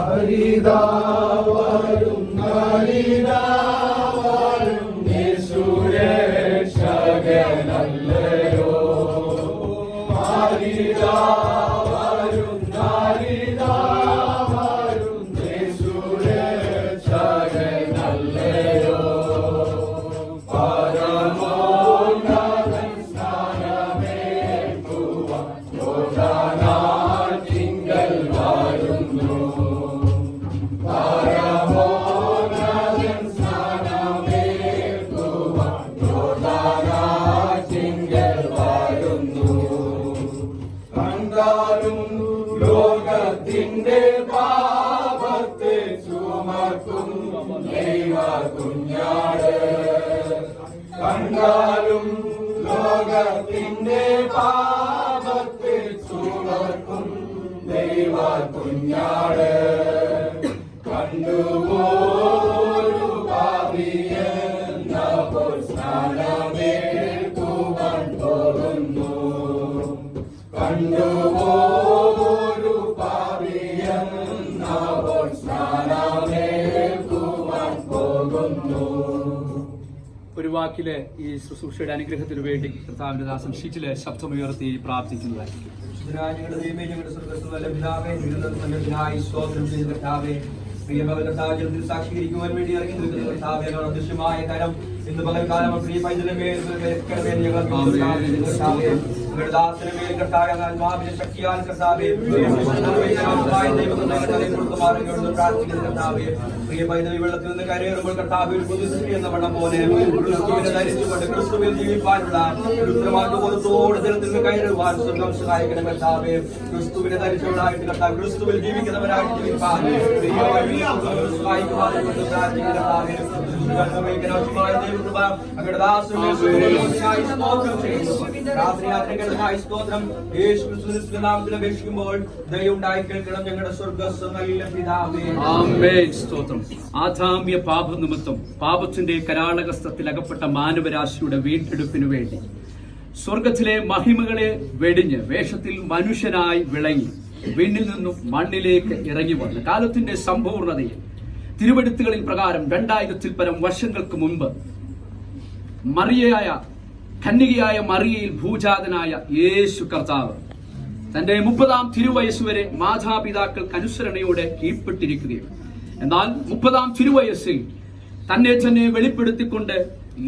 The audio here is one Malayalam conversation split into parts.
ஹரிதா வரும் ஹரிதா ഒരു വാക്കിലെ ഈ ശുശ്രൂഷയുടെ അനുഗ്രഹത്തിനു വേണ്ടി കർത്താവിന്റെ ദാസൻ ഷീറ്റിലെ ശബ്ദമുയർത്തി പ്രാർത്ഥിക്കുന്നതായിരിക്കും. ഞങ്ങളുടെ ദൈവമേ, ഞങ്ങളുടെ സ്വർഗസ്ഥ നല്ല പിതാവേ, പിതാവായി സ്തോത്രം ചെയ്ത കർത്താവേ, പ്രിയമകൻ സാഹചര്യത്തിൽ സാക്ഷീകരിക്കുവാൻ വേണ്ടി ഇറങ്ങി നിൽക്കുന്ന കർത്താവേ, ഞങ്ങളുടെ അദൃശ്യമായ കരം ഇന്ന് പകൽക്കാലം പ്രിയ പൈതലിന്റെ ഞങ്ങൾ കർത്താവേ, ആത്മാവിന്റെ ശക്തിയാൽ കർത്താവേ, സർവശക്തനായ ദൈവത്തെ ഞങ്ങളുടെ തലയിൽ കൊടുത്ത് മാറുകയുള്ളൂ പ്രാർത്ഥിക്കുന്ന കർത്താവേ, പ്രിയ പൈതൽ വെള്ളത്തിൽ നിന്ന് കരയേറുമ്പോൾ കർത്താവ് ഒരു പുതുസൃഷ്ടി എന്ന വണ്ണം പോലെ ധരിച്ചുകൊണ്ട് ക്രിസ്തുവിൽ ജീവിപ്പാനുള്ള ഒരു കയറുവാൻ സ്വർഗം സഹായിക്കണം കർത്താവേ. ക്രിസ്തുവിനെ ധരിച്ചവരായിട്ട് കർത്താവ് ക്രിസ്തുവിൽ ജീവിക്കുന്നവരായിട്ട് ജീവിക്കാൻ പ്രാർത്ഥിക്കുന്ന കർത്താവേ. അപേക്ഷിക്കുമ്പോൾ ദയവുണ്ടായി കേൾക്കണം ഞങ്ങളുടെ പിതാവേ. ആമേൻ സ്തോത്രം. പാപത്തിന്റെ കരാളകസ്ഥത്തിൽ അകപ്പെട്ട മാനവരാശിയുടെ വീണ്ടെടുപ്പിനു വേണ്ടി. സ്വർഗത്തിലെ മഹിമകളെ വെടിഞ്ഞ് വേഷത്തിൽ മനുഷ്യനായി വിളങ്ങി വീണ്ടിൽ നിന്നും മണ്ണിലേക്ക് ഇറങ്ങി വന്ന്. കാലത്തിന്റെ സമ്പൂർണതയിൽ തിരുവെടുത്തുകളിൻ പ്രകാരം രണ്ടായിരത്തിൽ പരം വർഷങ്ങൾക്ക് മുൻപ് മറിയയായ കന്യകയായ മറിയയിൽ ഭൂജാതനായ യേശു കർത്താവ് തന്റെ മുപ്പതാം തിരുവയസ് വരെ മാതാപിതാക്കൾക്ക് അനുസരണയോടെ കീഴ്പ്പെട്ടിരിക്കുകയും എന്നാൽ മുപ്പതാം തിരുവയസ്സിൽ തന്നെ തന്നെ വെളിപ്പെടുത്തിക്കൊണ്ട്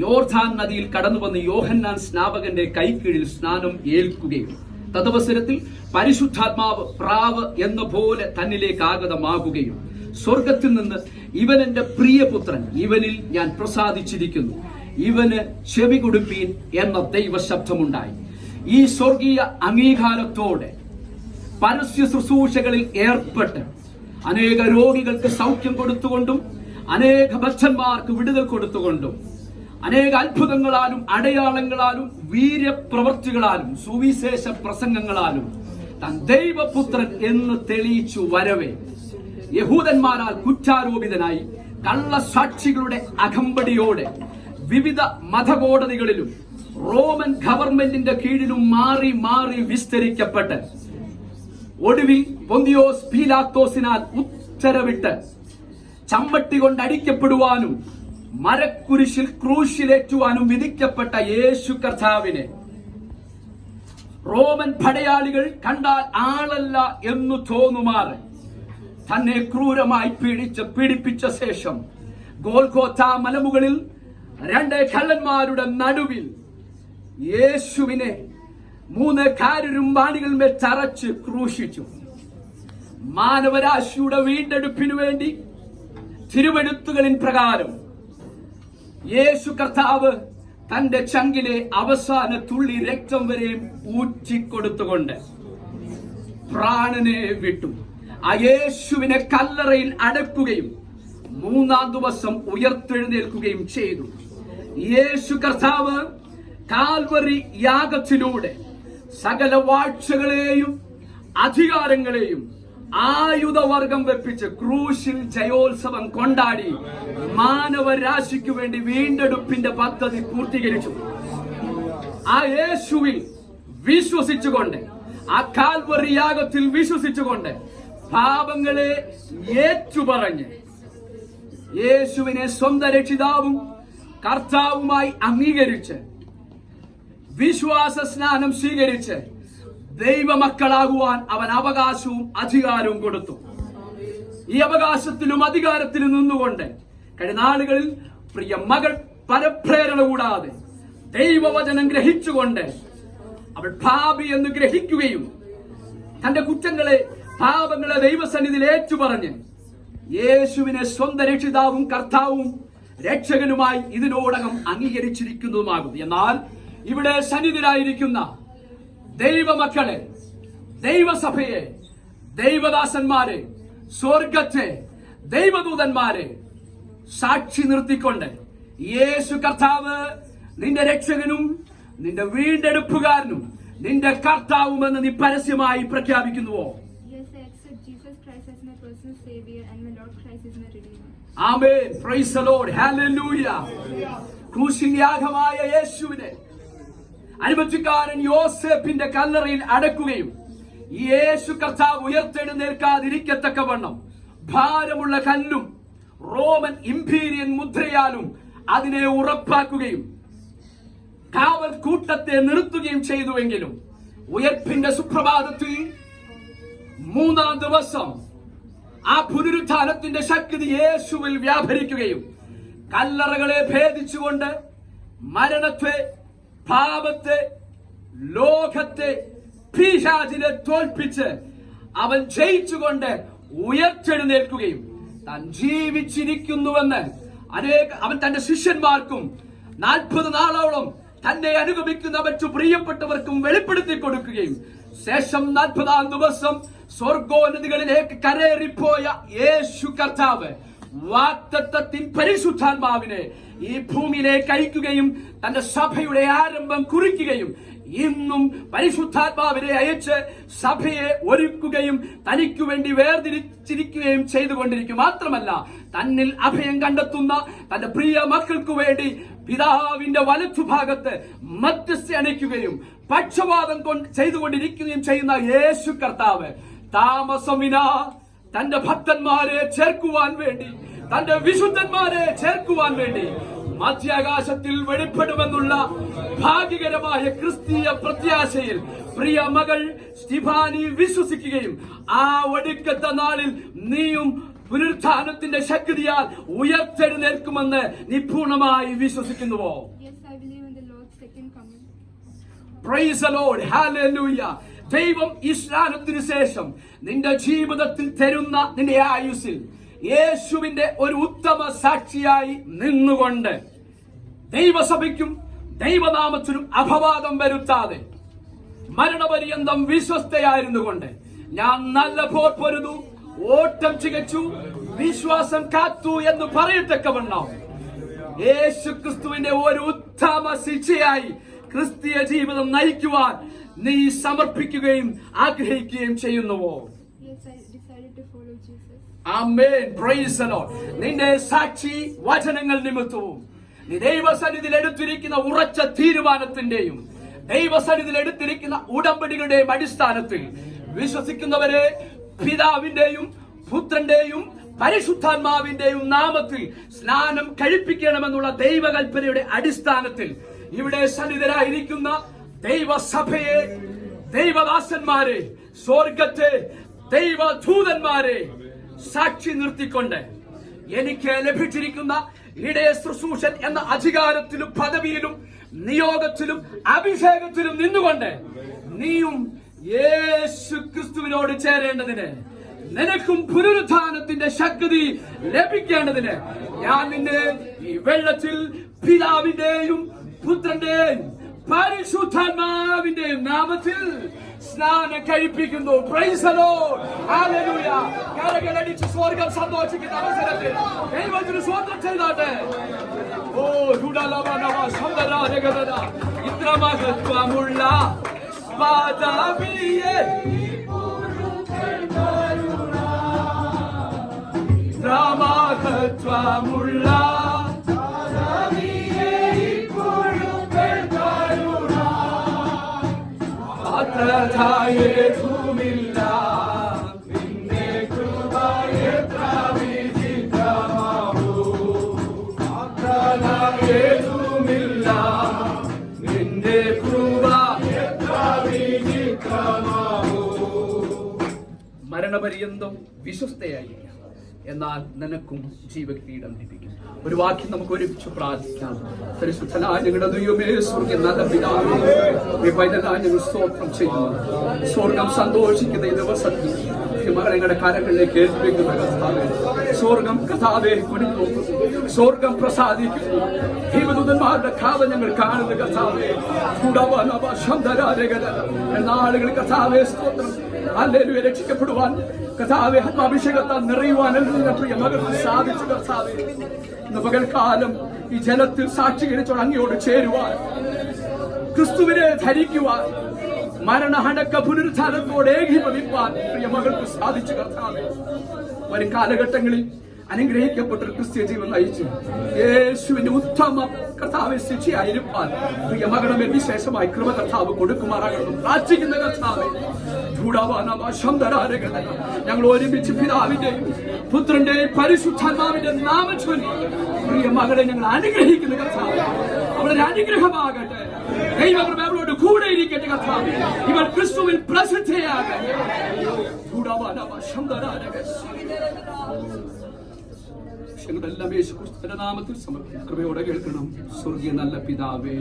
യോർധാൻ നദിയിൽ കടന്നു വന്ന് യോഹന്നാൻ സ്നാപകന്റെ കൈക്കീഴിൽ സ്നാനം ഏൽക്കുകയും തദവസരത്തിൽ പരിശുദ്ധാത്മാവ് പ്രാവ് എന്ന പോലെ തന്നിലേക്ക് ആഗതമാകുകയും സ്വർഗത്തിൽ നിന്ന് ഇവൻ എന്റെ പ്രിയപുത്രൻ. ഇവനിൽ ഞാൻ പ്രസാദിച്ചിരിക്കുന്നു. ഇവന് ചെവി കൊടുപ്പീൻ എന്ന ദൈവശബ്ദമുണ്ടായി. ഈ സ്വർഗീയ അംഗീകാരത്തോടെ പരസ്യ ശുശ്രൂഷകളിൽ ഏർപ്പെട്ട് അനേക രോഗികൾക്ക് സൗഖ്യം കൊടുത്തുകൊണ്ടും അനേക ഭക്തന്മാർക്ക് വിടുതൽ കൊടുത്തുകൊണ്ടും അനേക അത്ഭുതങ്ങളാലും അടയാളങ്ങളാലും വീര്യപ്രവർത്തികളാലും സുവിശേഷ പ്രസംഗങ്ങളാലും താൻ ദൈവപുത്രൻ എന്ന് തെളിയിച്ചു വരവേ. യഹൂദന്മാരാൽ കുറ്റാരോപിതനായി കള്ളസാക്ഷികളുടെ അകമ്പടിയോടെ വിവിധ മതകോടതികളിലും റോമൻ ഗവൺമെന്റിന്റെ കീഴിലും മാറി മാറി വിസ്തരിക്കപ്പെട്ട് ഒടുവിൽ പൊന്തിയോസ് പീലാത്തോസിനാൽ ഉത്തരവിട്ട് ചമ്പട്ടി കൊണ്ട് അടിക്കപ്പെടുവാനും മരക്കുരിശിൽ ക്രൂശിലേറ്റുവാനും വിധിക്കപ്പെട്ട യേശു കർത്താവിനെ റോമൻ പടയാളികൾ കണ്ടാൽ ആളല്ല എന്നു തോന്നുമാറ്. തന്നെ ക്രൂരമായി പീഡിച്ച് പീഡിപ്പിച്ച ശേഷം ഗോൽഗോത്ത മലമുകളിൽ രണ്ട് കള്ളന്മാരുടെ നടുവിൽ യേശുവിനെ മൂന്ന് കാരുരുമ്പാണികളിന്മേൽ തറച്ച് ക്രൂശിച്ചു. മാനവരാശിയുടെ വീണ്ടെടുപ്പിനു വേണ്ടി തിരുവെടുത്തുകളിൻ പ്രകാരം യേശു കർത്താവ് തന്റെ ചങ്കിലെ അവസാന തുള്ളി രക്തം വരെയും ഊറ്റിക്കൊടുത്തുകൊണ്ട് പ്രാണനെ വിട്ടു. ആ യേശുവിനെ കല്ലറയിൽ അടക്കുകയും മൂന്നാം ദിവസം ഉയർത്തെഴുന്നേൽക്കുകയും ചെയ്തു. യേശു കർത്താവ് കാൽവറി യാഗത്തിലൂടെ സകല വാഴ്ചകളെയും അധികാരങ്ങളെയും ആയുധവർഗം വെപ്പിച്ച് ക്രൂശിൽ ജയോത്സവം കൊണ്ടാടി മാനവരാശിക്ക് വേണ്ടി വീണ്ടെടുപ്പിന്റെ പദ്ധതി പൂർത്തീകരിച്ചു. ആ യേശുവിൽ വിശ്വസിച്ചുകൊണ്ട് ആ കാൽവറി യാഗത്തിൽ വിശ്വസിച്ചുകൊണ്ട് പാപങ്ങളെ ഏറ്റുപറഞ്ഞ് യേശുവിനെ സ്വന്തം രക്ഷിതാവും കർത്താവുമായി അംഗീകരിച്ച് വിശ്വാസ സ്നാനം സ്വീകരിച്ച് ദൈവമക്കളാകുവാൻ അവൻ അവകാശവും അധികാരവും കൊടുത്തു. ഈ അവകാശത്തിലും അധികാരത്തിലും നിന്നുകൊണ്ട് കഴിഞ്ഞ നാളുകളിൽ പ്രിയ മകൾ പരപ്രേരണ കൂടാതെ ദൈവവചനം ഗ്രഹിച്ചുകൊണ്ട് അവൾ ഭാവി എന്ന് ഗ്രഹിക്കുകയും തന്റെ കുറ്റങ്ങളെ പാപങ്ങളെ ദൈവസന്നിധിയിൽ ഏറ്റുപറഞ്ഞ് യേശുവിനെ സ്വന്തം രക്ഷിതാവും കർത്താവും രക്ഷകനുമായി ഇതിനോടകം അംഗീകരിച്ചിരിക്കുന്നതുമാകും എന്നാൽ ഇവിടെ സന്നിധിരായിരിക്കുന്ന ദൈവമക്കളെ ദൈവസഭയെ ദൈവദാസന്മാരെ സ്വർഗത്തെ ദൈവദൂതന്മാരെ സാക്ഷി നിർത്തിക്കൊണ്ട് യേശു കർത്താവ് നിന്റെ രക്ഷകനും നിന്റെ വീണ്ടെടുപ്പുകാരനും നിന്റെ കർത്താവുമെന്ന് നീ പരസ്യമായി പ്രഖ്യാപിക്കുന്നുവോ? Savior and Lord Christ is Redeemer. Amen. Praise the Lord. Hallelujah. അനുമതിക്കാരൻ യോസേപ്പിന്റെ കല്ലറയിൽ അടക്കുകയും യേശു കർത്താവ് ഉയർത്തെഴുന്നേൽക്കാതിരിക്കത്തക്കവണ്ണം ഭാരമുള്ള കല്ലും റോമൻ ഇംപീരിയൻ മുദ്രയാലും അതിനെ ഉറപ്പാക്കുകയും കാവൽ കൂട്ടത്തെ നിർത്തുകയും ചെയ്തുവെങ്കിലും ഉയർപ്പിന്റെ സുപ്രഭാതത്തിൽ മൂന്നാം ദിവസം ആ പുനരുത്ഥാനത്തിന്റെ ശക്തി യേശുവിൽ വ്യാപരിക്കുകയും കല്ലറകളെ ഭേദിച്ചുകൊണ്ട് മരണത്തെ പാപത്തെ ലോകത്തെ പിശാചിനെ തോൽപ്പിച്ച് അവൻ ജയിച്ചുകൊണ്ട് ഉയർത്തെഴുന്നേൽക്കുകയും താൻ ജീവിച്ചിരിക്കുന്നുവെന്ന് അനേക അവൻ തന്റെ ശിഷ്യന്മാർക്കും നാൽപ്പത് നാളോളം തന്നെ അനുഗമിക്കുന്ന മറ്റു പ്രിയപ്പെട്ടവർക്കും വെളിപ്പെടുത്തി കൊടുക്കുകയും ശേഷം നാൽപ്പതാം ദിവസം സ്വർഗോന്നതികളിലേക്ക് കരേറിപ്പോയ യേശു കർത്താവ് വാക്തത്വത്തിൻ പരിശുദ്ധാത്മാവിനെ ഈ ഭൂമിയിലേക്ക് അയക്കുകയും തന്റെ സഭയുടെ ആരംഭം കുറിക്കുകയും ഇന്നും പരിശുദ്ധാത്മാവിനെ അയച്ച് സഭയെ ഒരുക്കുകയും തനിക്കു വേണ്ടി വേർതിരിച്ചിരിക്കുകയും ചെയ്തുകൊണ്ടിരിക്കും. മാത്രമല്ല തന്നിൽ അഭയം കണ്ടെത്തുന്ന തന്റെ പ്രിയ മക്കൾക്കു വേണ്ടി പിതാവിന്റെ വലത്തുഭാഗത്ത് മധ്യസ്ഥ അണയ്ക്കുകയും പക്ഷപാതം കൊണ്ട് ചെയ്തുകൊണ്ടിരിക്കുകയും ചെയ്യുന്ന യേശു കർത്താവ്. താമസമിന തന്റെ ഭക്തന്മാരെ ചേർക്കുവാൻ വേണ്ടി തന്റെ വിശുദ്ധന്മാരെ ചേർക്കുവാൻ വേണ്ടി മധ്യാകാശത്തിൽ വെളിപ്പെടുമെന്നുള്ള ഭാഗ്യകരമായ ക്രിസ്തീയ പ്രത്യാശയിൽ പ്രിയ മകൾ സ്റ്റിഫാനി വിശ്വസിക്കുകയും ആ ഒടുക്കത്തെ നാളിൽ നീയും പുനരുത്ഥാനത്തിന്റെ ശക്തിയാൽ ഉയർത്തെഴുന്നേൽക്കുമെന്ന് നിപുണമായി വിശ്വസിക്കുന്നുവോ? പ്രൈസ് ഹാലൂയ ദൈവം ഈ ശേഷം നിന്റെ ജീവിതത്തിൽ തരുന്ന നിന്റെ ആയുസിൽ യേശുവിന്റെ ഒരു ഉത്തമ സാക്ഷിയായി നിന്നുകൊണ്ട് ദൈവസഭയ്ക്കും ദൈവനാമത്തിനും അപവാദം വരുത്താതെ മരണപര്യന്തം വിശ്വസ്തയായിരുന്നു ഞാൻ നല്ല പോർ പൊരുതു ഓട്ടം ചികച്ചു വിശ്വാസം കാത്തു എന്ന് പറയത്തക്കവണ്ണം. യേശു ക്രിസ്തുവിന്റെ ഒരു ഉത്തമ ശിക്ഷയായി ക്രിസ്തീയ ജീവിതം നയിക്കുവാൻ നീ സമർപ്പിക്കുകയും ആഗ്രഹിക്കുകയും ചെയ്യുന്നുവോ? നിന്റെ സാക്ഷി വചനങ്ങൾ നിമിത്തവും. നീ ദൈവസന്നിധിയിൽ എടുത്തിരിക്കുന്ന ഉറച്ച തീരുമാനത്തിന്റെയും ദൈവസന്നിധിയിൽ എടുത്തിരിക്കുന്ന ഉടമ്പടികളുടെയും അടിസ്ഥാനത്തിൽ വിശ്വസിക്കുന്നവരെ പിതാവിന്റെയും പുത്രന്റെയും പരിശുദ്ധാത്മാവിന്റെയും നാമത്തിൽ സ്നാനം കഴിപ്പിക്കണമെന്നുള്ള ദൈവകൽപ്പനയുടെ അടിസ്ഥാനത്തിൽ ഇവിടെ സന്നിധരായിരിക്കുന്ന ദൈവസഭയെ ദൈവദാസന്മാരെ സ്വർഗത്തെ ദൈവദൂതന്മാരെ സാക്ഷി നിർത്തിക്കൊണ്ട് എനിക്ക് ലഭിച്ചിരിക്കുന്ന ഇടയ ശുശ്രൂഷൻ എന്ന അധികാരത്തിലും പദവിയിലും നിയോഗത്തിലും അഭിഷേകത്തിലും നിന്നുകൊണ്ട് നീയും യേശു ക്രിസ്തുവിനോട് ചേരേണ്ടതിന് നിനക്കും പുനരുത്ഥാനത്തിന്റെ ശക്തി ലഭിക്കേണ്ടതിന് ഞാൻ നിന്നെ ഈ വെള്ളത്തിൽ പിതാവിന്റെയും പുത്രന്റെയും പരിശുദ്ധാത്മാവിന്റെയും നാമത്തിൽ സ്നാനം കഴിപ്പിക്കുന്നു. കരകളടിച്ച് സ്വർഗം സന്തോഷിക്കുന്ന അവസരത്തിൽ ദൈവത്തിന് സ്വന്തം ചെയ്താട്ടെ. ഓ സുന്ദരാജഗത ഇത്ര മഹത്വമുള്ള പദവിയെ ഇത്ര മഹത്വമുള്ള നിന്റെ മരണപര്യന്തം വിശ്വസ്തയായിരിക്കും. എന്നാൽ നിനക്കും ജീവകിരീടം ലഭിക്കും. ഒരു വാക്യം നമുക്ക് ഒരുമിച്ച് പ്രാർത്ഥിക്കാം സ്വർഗം സന്തോഷിക്കുന്ന ഈ ദിവസത്തിൽ ഞങ്ങളുടെ കരങ്ങളിലേക്ക് ഏൽപ്പിക്കുന്ന സ്വർഗം കഥാവേ നോക്കുന്നു സ്വർഗം പ്രസാദിക്കുന്നു. ഹിമദൂതന്മാരുടെ കാവ ഞങ്ങൾ കാണുന്ന കഥാവേ കുടവ നവ ശബ്ദരാജകര നാളുകൾ കഥാവേ സ്തോത്രം അല്ലേലും രക്ഷിക്കപ്പെടുവാൻ. കഥാവെ ആത്മാഭിഷേകത്താൽ നിറയുവാൻ പ്രിയ മകൾക്ക് സാധിച്ചു കർത്താവെ. ഇന്ന് പകൽക്കാലം ഈ ജലത്തിൽ സാക്ഷീകരിച്ചോട് അങ്ങയോട് ചേരുവാൻ ക്രിസ്തുവിനെ ധരിക്കുവാൻ മരണഹടക്ക പുനരുദ്ധാരത്തോടെ ഏകീഭവിപ്പാൻ പ്രിയ മകൾക്ക് സാധിച്ചു കർത്താവേ. വരും കാലഘട്ടങ്ങളിൽ അനുഗ്രഹിക്കപ്പെട്ട ഒരു ക്രിസ്ത്യ ജീവൻ നയിച്ചു യേശുവിന്റെ ഉത്തമ കർത്താവ് ശിക്ഷയായിരിക്കാൻ പ്രിയ എന്ന് വിശേഷമായി കൃപ കർത്താവ് കൊടുക്കുമാറാകണം പ്രാർത്ഥിക്കുന്ന കർത്താവ് ഞങ്ങൾ ഒരുമിച്ച് പിതാവിന്റെയും പുത്രന്റെയും പരിശുദ്ധാത്മാവിന്റെ നാമം ചൊല്ലി പ്രിയ മകളെ ഞങ്ങൾ അനുഗ്രഹിക്കുന്ന കർത്താവ് അവളൊരു അനുഗ്രഹമാകട്ടെ. ദൈവങ്ങൾ അവളോട് കൂടെ ഇരിക്കട്ടെ കർത്താവ്. ഇവൾ ക്രിസ്തുവിൽ പ്രസിദ്ധയാകട്ടെ. ഞങ്ങളെല്ലാം യേശു ക്രിസ്തുവിന്റെ നാമത്തിൽ സമർപ്പിക്കും. കൃപയോടെ കേൾക്കണം. സ്വർഗീയ നല്ല പിതാവേ.